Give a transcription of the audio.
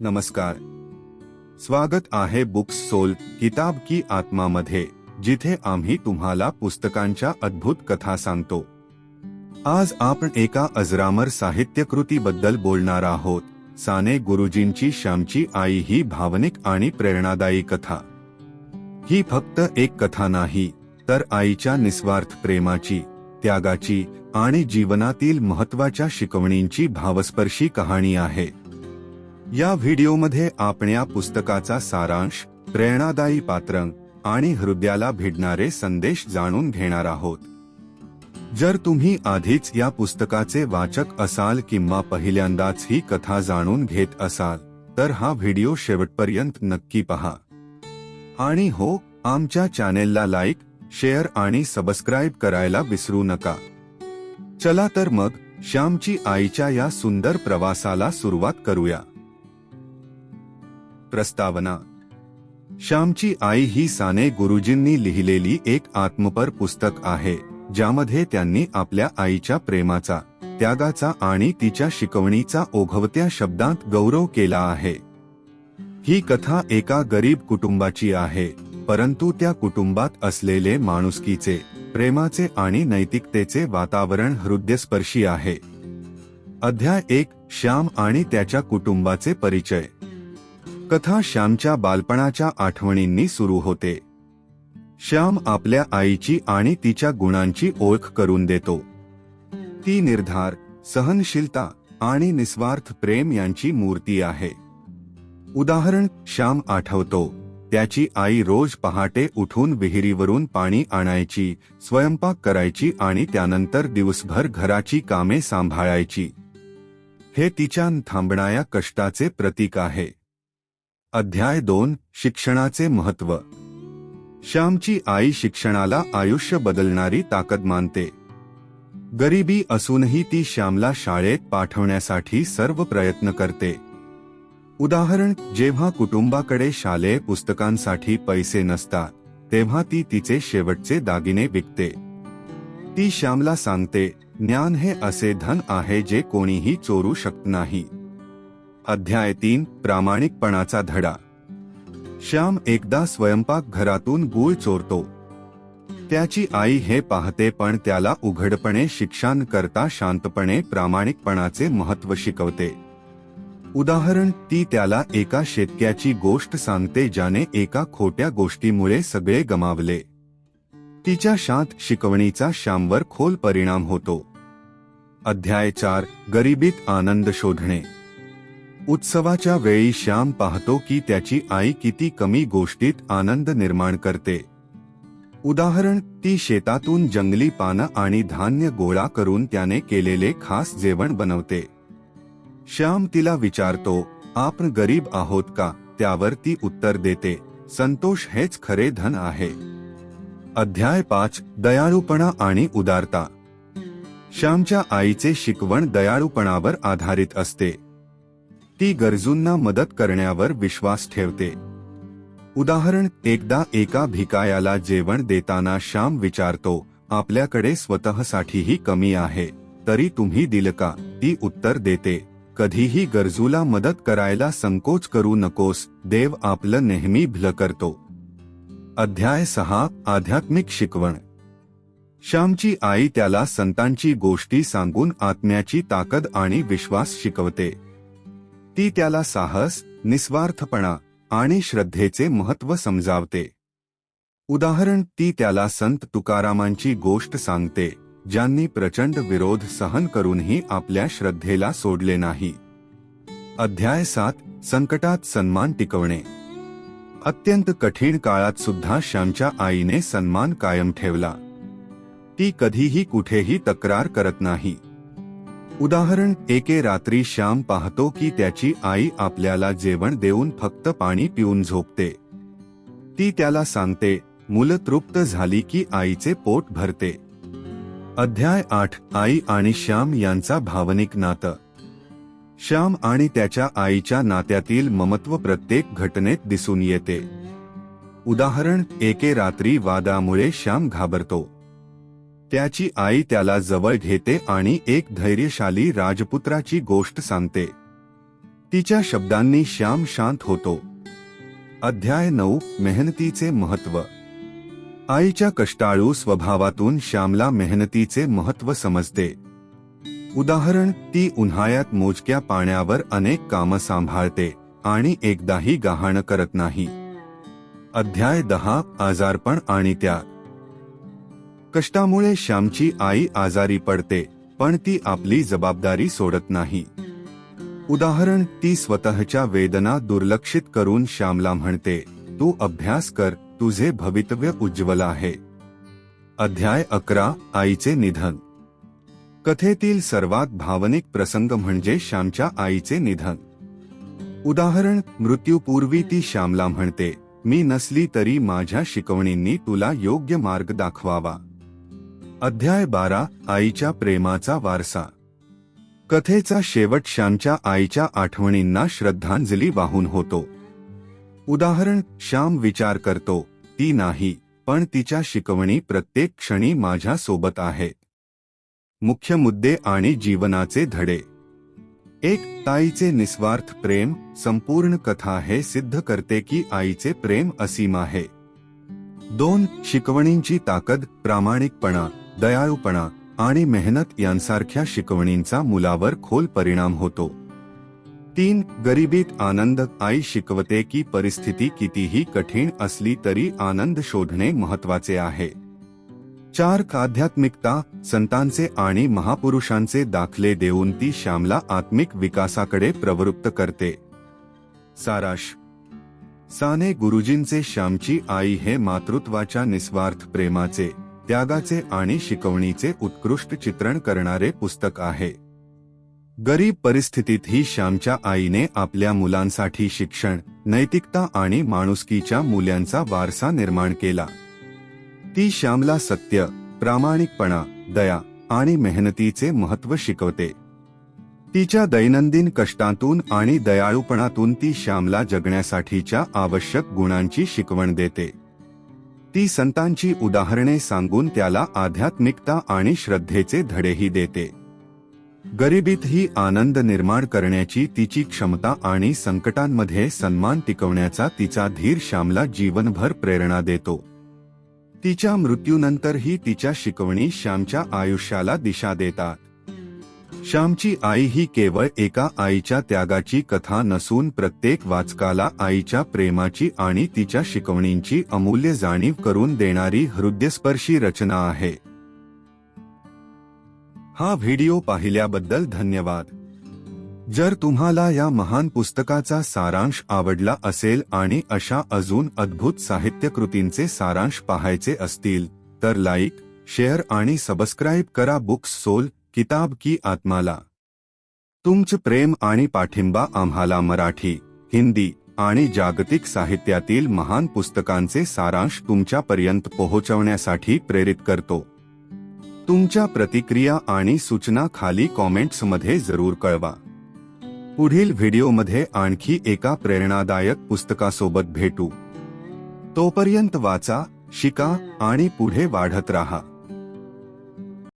नमस्कार. स्वागत आहे बुक्स सोल किताब की आत्मामध्ये जिथे आम्ही तुम्हाला पुस्तकांच्या अद्भुत कथा सांगतो. आज आपण एका अजरामर साहित्यकृतीबद्दल बोलणार आहोत. साने गुरुजींची श्यामची आई ही भावनिक आणि प्रेरणादायी कथा. ही फक्त एक कथा नाही तर आईच्या निस्वार्थ प्रेमाची त्यागाची आणि जीवनातील महत्त्वाच्या शिकवणींची भावस्पर्शी कहाणी आहे. या व्हिडिओमध्ये आपण या पुस्तकाचा सारांश प्रेरणादायी पात्र आणि हृदयाला भिडणारे संदेश जाणून घेणार आहोत. जर तुम्ही आधीच या पुस्तकाचे वाचक असाल किंवा पहिल्यांदाच ही कथा जाणून घेत असाल तर हा व्हिडिओ शेवटपर्यंत नक्की पहा. आणि हो आमच्या चॅनेलला लाईक शेअर आणि सबस्क्राईब करायला विसरू नका. चला तर मग श्यामची आईच्या या सुंदर प्रवासाला सुरुवात करूया. प्रस्तावना. श्यामची आई ही साने गुरुजींनी लिहिलेली एक आत्मपर पुस्तक आहे ज्यामध्ये त्यांनी आपल्या आईच्या प्रेमाचा त्यागाचा आणि तिच्या शिकवणीचा ओघवत्या शब्दांत गौरव केला आहे. ही कथा एका गरीब कुटुंबाची आहे परंतु त्या कुटुंबात असलेले माणुसकीचे प्रेमाचे आणि नैतिकतेचे वातावरण हृदयस्पर्शी आहे. अध्याय एक श्याम आणि त्याच्या कुटुंबाचे परिचय. कथा श्यामच्या बालपणाच्या आठवणींनी सुरू होते. श्याम आपल्या आईची आणि तिच्या गुणांची ओळख करून देतो. ती निर्धार सहनशीलता आणि निस्वार्थ प्रेम यांची मूर्ती आहे. उदाहरण श्याम आठवतो त्याची आई रोज पहाटे उठून विहिरीवरून पाणी आणायची स्वयंपाक करायची आणि त्यानंतर दिवसभर घराची कामे सांभाळायची. हे तिच्या थांबणाऱ्या कष्टाचे प्रतीक आहे. अध्याय दोन शिक्षणाचे महत्त्व श्यामची आई शिक्षणाला आयुष्य बदलणारी ताकद मानते. गरिबी असूनही ती श्यामला शाळेत पाठवण्यासाठी सर्व प्रयत्न करते. उदाहरण जेव्हा कुटुंबाकडे शालेय पुस्तकांसाठी पैसे नसतात तेव्हा ती तिचे शेवटचे दागिने विकते. ती श्यामला सांगते ज्ञान हे असे धन आहे जे कोणीही चोरू शकत नाही. अध्याय तीन प्रामाणिकपणाचा धडा. श्याम एकदा स्वयंपाक घरातून गूळ चोरतो. त्याची आई हे पाहते पण त्याला उघडपणे शिक्षण करता शांतपणे प्रामाणिकपणाचे महत्त्व शिकवते. उदाहरण ती त्याला एका शेतक्याची गोष्ट सांगते ज्याने एका खोट्या गोष्टीमुळे सगळे गमावले. तिच्या शांत शिकवणीचा श्यामवर खोल परिणाम होतो. अध्याय चार गरिबीत आनंद शोधणे. उत्सवाच्या वेळी श्याम पाहतो की त्याची आई किती कमी गोष्टीत आनंद निर्माण करते. उदाहरण ती शेतातून जंगली पानं आणि धान्य गोळा करून त्याने केलेले खास जेवण बनवते. श्याम तिला विचारतो आपण गरीब आहोत का? त्यावर ती उत्तर देते संतोष हेच खरे धन आहे. अध्याय पाच दयाळूपणा आणि उदारता. श्यामच्या आईचे शिकवण दयाळूपणावर आधारित असते. ती गरजूंना मदत करण्यावर विश्वास ठेवते. उदाहरण एकदा एका भिकायाला जेवण देताना श्याम विचारतो आपल्याकडे स्वतःसाठीही कमी आहे तरी तुम्ही दिल का? ती उत्तर देते कधीही गरजूला मदत करायला संकोच करू नकोस देव आपलं नेहमी भलं करतो. अध्याय सहा आध्यात्मिक शिकवण. श्यामची आई त्याला संतांची गोष्टी सांगून आत्म्याची ताकद आणि विश्वास शिकवते. ती त्याला साहस निस्वार्थपणा आणि श्रद्धेचे महत्त्व समजावते. उदाहरण ती त्याला संत तुकारामांची गोष्ट सांगते ज्यांनी प्रचंड विरोध सहन करूनही आपल्या श्रद्धेला सोडले नाही. अध्याय सात संकटात सन्मान टिकवणे. अत्यंत कठीण काळात सुद्धा श्यामच्या आईने सन्मान कायम ठेवला. ती कधीही कुठेही तक्रार करत नाही. उदाहरण एके रात्री श्याम पाहतो की त्याची आई आपल्याला जेवण देऊन फक्त पाणी पिऊन झोपते. ती त्याला सांगते मुलं तृप्त झाली की आईचे पोट भरते. अध्याय आठ आई आणि श्याम यांचा भावनिक नातं. श्याम आणि त्याच्या आईच्या नात्यातील ममत्व प्रत्येक घटनेत दिसून येते. उदाहरण एके रात्री वादामुळे श्याम घाबरतो. त्याची आई त्याला जवळ घेते आणि एक धैर्यशाली राजपुत्राची गोष्ट सांगते. तिच्या शब्दांनी श्याम शांत होतो. अध्याय नऊ मेहनतीचे महत्त्व आईच्या कष्टाळू स्वभावातून श्यामला मेहनतीचे महत्त्व समजते. उदाहरण ती उन्हाळ्यात मोजक्या पाण्यावर अनेक कामं सांभाळते आणि एकदाही गहाण करत नाही. अध्याय दहा आजारपण आणि त्या कष्टामुळे श्यामची आई आजारी पडते पण ती आपली जबाबदारी सोडत नाही. उदाहरण ती स्वतःच्या वेदना दुर्लक्षित करून श्यामला म्हणते तू अभ्यास कर तुझे भवितव्य उज्ज्वल आहे. अध्याय अकरा आईचे निधन. कथेतील सर्वात भावनिक प्रसंग म्हणजे श्यामच्या आईचे निधन. उदाहरण मृत्यूपूर्वी ती श्यामला म्हणते मी नसली तरी माझ्या शिकवणींनी तुला योग्य मार्ग दाखवावा. अध्याय बारा आईच्या प्रेमाचा वारसा. कथेचा शेवट श्यामच्या आईच्या आठवणींना श्रद्धांजली वाहून होतो. उदाहरण श्याम विचार करतो ती नाही पण तिच्या शिकवणी प्रत्येक क्षणी माझ्या सोबत आहे. मुख्य मुद्दे आणि जीवनाचे धडे. एक ताईचे निस्वार्थ प्रेम संपूर्ण कथा हे सिद्ध करते की आईचे प्रेम असीम आहे. दोन शिकवणींची ताकद प्रामाणिकपणा. दयाळूपणा आणि मेहनत यांसारख्या शिकवणींचा मुलावर खोल परिणाम होतो. तीन गरिबीत आनंद आई शिकवते की परिस्थिती कितीही कठीण असली तरी आनंद शोधणे महत्त्वाचे आहे. चार आध्यात्मिकता संतांचे आणि महापुरुषांचे दाखले देऊन ती श्यामला आत्मिक विकासाकडे प्रवृत्त करते. साराश साने गुरुजींचे श्यामची आई हे मातृत्वाच्या निस्वार्थ प्रेमाचे त्यागाचे आणि शिकवणीचे उत्कृष्ट चित्रण करणारे पुस्तक आहे. गरीब परिस्थितीतही श्यामच्या आईने आपल्या मुलांसाठी शिक्षण नैतिकता आणि माणुसकीच्या मूल्यांचा वारसा निर्माण केला. ती श्यामला सत्य प्रामाणिकपणा दया आणि मेहनतीचे महत्त्व शिकवते. तिच्या दैनंदिन कष्टातून आणि दयाळूपणातून ती श्यामला जगण्यासाठीच्या आवश्यक गुणांची शिकवण देते. ती संतांची उदाहरणे सांगून त्याला आध्यात्मिकता आणि श्रद्धेचे धडेही देते. गरिबीतही आनंद निर्माण करण्याची तिची क्षमता आणि संकटांमध्ये सन्मान टिकवण्याचा तिचा धीर श्यामला जीवनभर प्रेरणा देतो. तिच्या मृत्यूनंतरही तिच्या शिकवणी श्यामच्या आयुष्याला दिशा देतात. श्यामची आई ही केवळ एका आईच्या त्यागाची कथा नसून प्रत्येक वाचकाला आईच्या प्रेमाची आणि तिच्या शिकवणींची अमूल्य जाणीव करून देणारी हृदयस्पर्शी रचना आहे. हा व्हिडिओ पाहिल्याबद्दल धन्यवाद. जर तुम्हाला या महान पुस्तकाचा सारांश आवडला असेल आणि अशा अजून अद्भुत साहित्यकृतींचे सारांश पाहायचे असतील तर लाईक शेअर आणि सबस्क्राईब करा बुक्स सोल किताब की आत्माला. तुमच प्रेम आणि पाठिंबा आम्हाला मराठी हिंदी आणि जागतिक साहित्यातील महान पुस्तकांचे सारांश तुमच्यापर्यंत पोहोचवण्यासाठी प्रेरित करतो. तुमच्या प्रतिक्रिया आणि सूचना खाली कॉमेंट्समध्ये जरूर कळवा. पुढील व्हिडिओमध्ये आणखी एका प्रेरणादायक पुस्तकासोबत भेटू. तोपर्यंत वाचा शिका आणि पुढे वाढत राहा.